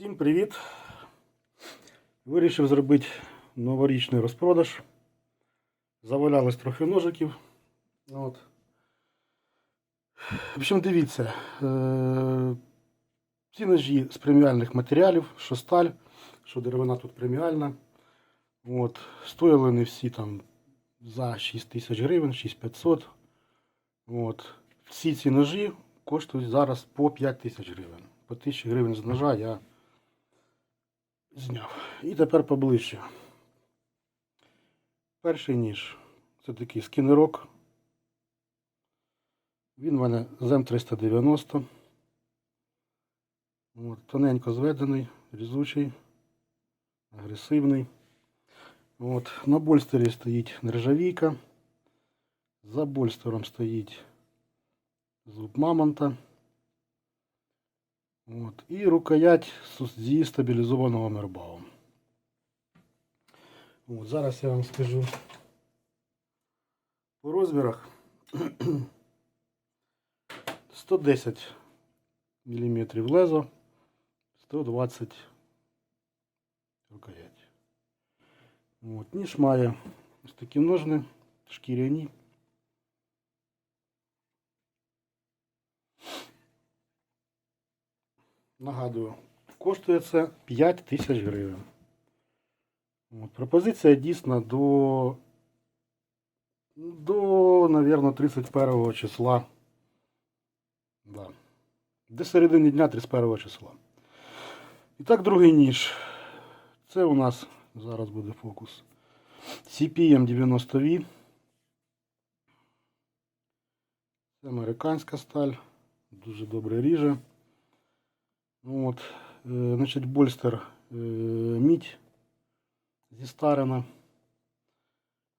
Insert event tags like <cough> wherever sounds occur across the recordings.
Всім привіт! Вирішив зробити новорічний розпродаж. Завалялось трохи ножиків. От. В общем, дивіться. Е- ці ножі з преміальних матеріалів, що сталь, що деревина тут преміальна. От. Стоїли вони всі там за 6 тисяч гривень, 6500. От. Всі ці ножі коштують зараз по 5 тисяч гривень. По 1000 гривень з ножа я зняв. І тепер поближче. Перший ніж. Це такий скінерок. Він в мене з М390. От, тоненько зведений, різучий, агресивний. От, на больстері стоїть нержавійка. За больстером стоїть зуб мамонта. От. І рукоять зі стабілізованого мербалом. От. Зараз я вам скажу по розмірах. <clears throat> 110 мм лезо, 120 рукоять. От. Ніж має ось такі ножни, шкіряні. Нагадую, коштує це 5 тисяч гривень. От, пропозиція дійсна до, до, наверное, 31 числа. Да. До середини дня 31 числа. І так, другий ніж. Це у нас зараз буде фокус. CPM 90 v Це американська сталь. Дуже добре ріже. Ну От, е, значить, больстер е, мідь зістарена.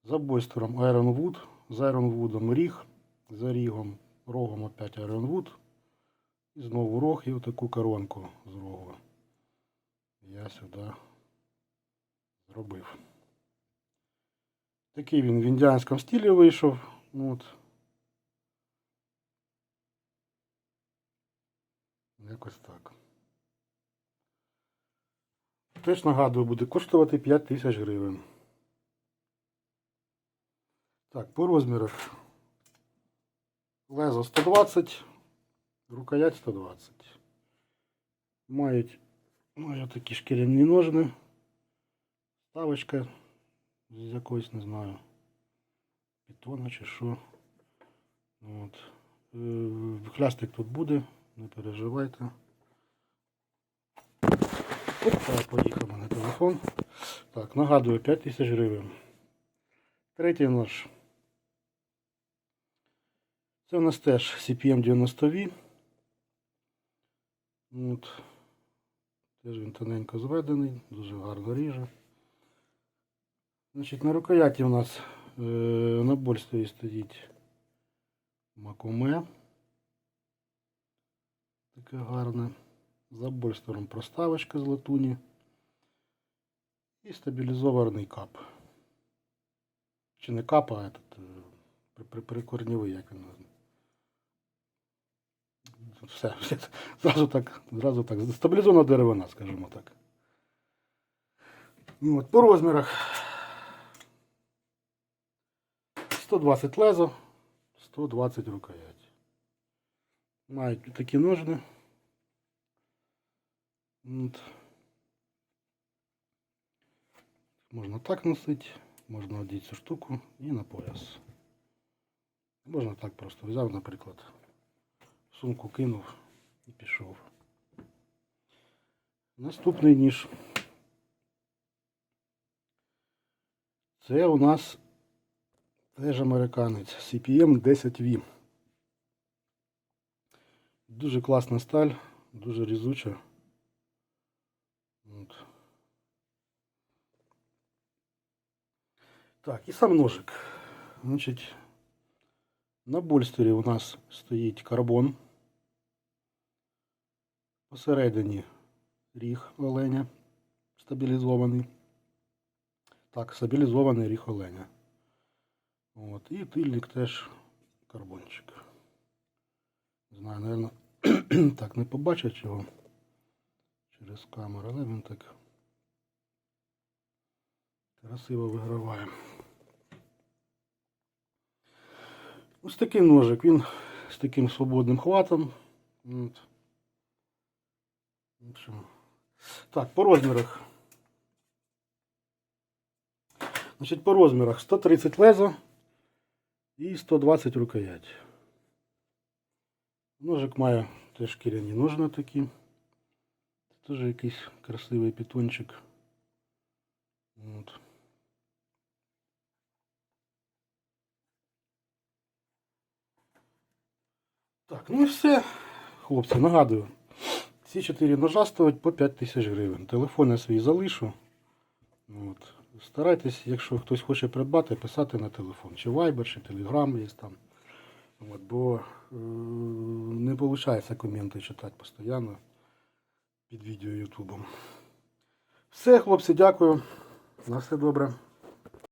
За больстером Iron Wood, з Iron Wood ріг, за рігом, рогом опять Wood. І знову рог і отаку коронку з рогу. Я сюди зробив. Такий він в індіанському стилі вийшов. Ну, От. Якось так. Теж нагадую, буде коштувати 5 тисяч гривень. Так, по розмірах. Лезо 120, рукоять 120. Мають ну, такі шкіряні ножни. Ставочка з якоїсь, не знаю, питона чи що. От. Е, Хлястик тут буде, не переживайте. Опа, поїхав мене телефон. Так, нагадую, 5 тисяч гривень. Третій нож. Це у нас теж CPM 90 v От. Теж він тоненько зведений, дуже гарно ріже. Значить, на рукояті у нас е, на больстві стоїть макуме. Таке гарне. За больстером проставочка з латуні. І стабілізований кап. Чи не кап, а этот, е, при- при- прикорнєвий, як він. Все, все. Зразу так, зразу так. Стабілізована деревина, скажімо так. Ну, от, по розмірах 120 лезо, 120 рукоять. Мають такі ножни. От. Можна так носити, можна одіти цю штуку і на пояс. Можна так просто взяв, наприклад, сумку кинув і пішов. Наступний ніж. Це у нас теж американець CPM 10V. Дуже класна сталь, дуже різуча. От. Так, і сам ножик. Значить, на больстері у нас стоїть карбон. Посередині ріг оленя стабілізований. Так, стабілізований ріг оленя. От, і тильник теж карбончик. Не знаю, наверное, <clears throat> так не побачать його через камеру, але він так красиво виграває. Ось такий ножик, він з таким свободним хватом. От. Так, по розмірах. Значить, по розмірах 130 лезо і 120 рукоять. Ножик має теж шкіряні ножни такі. Теж якийсь красивий питончик. От. Так, ну і все. Хлопці, нагадую. Ці 4 ножа стоять по 5 тисяч гривень. Телефон я свій залишу. От. Старайтесь, якщо хтось хоче придбати, писати на телефон. Чи Viber, чи Telegram є там. От, бо е, не виходить коменти читати постійно під відео Ютубом. Все, хлопці, дякую. На все добре.